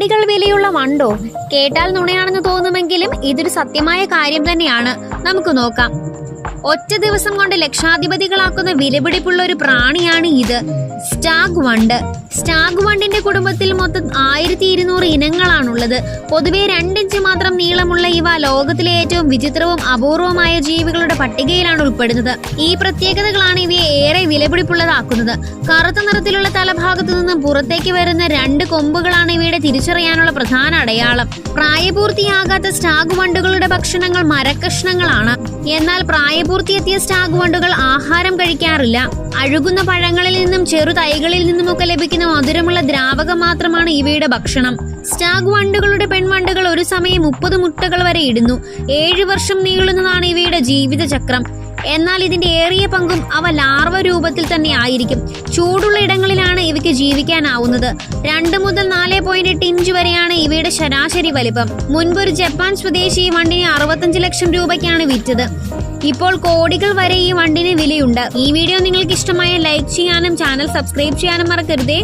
കോടികൾ വിലയുള്ള വണ്ടോ? കേട്ടാൽ നുണയാണെന്ന് തോന്നുമെങ്കിലും ഇതൊരു സത്യമായ കാര്യം തന്നെയാണ്. നമുക്ക് നോക്കാം. ഒറ്റ ദിവസം കൊണ്ട് ലക്ഷാധിപതികളാക്കുന്ന വിലപിടിപ്പുള്ള ഒരു പ്രാണിയാണ് ഇത്. സ്റ്റാഗ് വണ്ട്. സ്റ്റാഗ് വണ്ടിന്റെ കുടുംബത്തിൽ മൊത്തം ആയിരത്തി ഇരുന്നൂറ് ഇനങ്ങളാണുള്ളത്. പൊതുവെ രണ്ടിഞ്ച് മാത്രം നീളമുള്ള ഇവ ലോകത്തിലെ ഏറ്റവും വിചിത്രവും അപൂർവമായ ജീവികളുടെ പട്ടികയിലാണ് ഉൾപ്പെടുന്നത്. ഈ പ്രത്യേകതകളാണ് ഇവയെ ഏറെ വിലപിടിപ്പുള്ളതാക്കുന്നത്. കറുത്ത നിറത്തിലുള്ള തലഭാഗത്തു നിന്നും പുറത്തേക്ക് വരുന്ന രണ്ട് കൊമ്പുകളാണ് ഇവയുടെ തിരിച്ചറിയാനുള്ള പ്രധാന അടയാളം. പ്രായപൂർത്തിയാകാത്ത സ്റ്റാഗ് വണ്ടുകളുടെ ഭക്ഷണങ്ങൾ മരക്കഷ്ണങ്ങളാണ്. എന്നാൽ പ്രായപൂർത്തിയെത്തിയ സ്റ്റാഗ് വണ്ടുകൾ ആഹാരം കഴിക്കാറില്ല. അഴുകുന്ന പഴങ്ങളിൽ നിന്നും ചെറു തൈകളിൽ നിന്നുമൊക്കെ ലഭിക്കുന്ന മധുരമുള്ള ദ്രാവകം മാത്രമാണ് ഇവയുടെ ഭക്ഷണം. സ്റ്റാഗ് വണ്ടുകളുടെ പെൺവണ്ടുകൾ ഒരു സമയം മുപ്പത് മുട്ടകൾ വരെ ഇടുന്നു. ഏഴു വർഷം നീളുന്നതാണ് ഇവയുടെ ജീവിതചക്രം. എന്നാൽ ഇതിന്റെ ഏറിയ പങ്കും അവ ലാർവ രൂപത്തിൽ തന്നെ ആയിരിക്കും. ചൂടുള്ള ഇടങ്ങളിലാണ് ഇവയ്ക്ക് ജീവിക്കാനാവുന്നത്. രണ്ട് മുതൽ നാല് പോയിന്റ് എട്ട് ഇഞ്ച് വരെയാണ് ഇവയുടെ ശരാശരി വലിപ്പം. മുൻപൊരു ജപ്പാൻ സ്വദേശി വണ്ടിനെ അറുപത്തഞ്ച് ലക്ഷം രൂപയ്ക്കാണ് വിറ്റത്. ഇപ്പോൾ കോടികൾ വരെ ഈ വണ്ടിന് വിലയുണ്ട്. ഈ വീഡിയോ നിങ്ങൾക്ക് ഇഷ്ടമായ ലൈക്ക് ചെയ്യാനും ചാനൽ സബ്സ്ക്രൈബ് ചെയ്യാനും മറക്കരുതേ.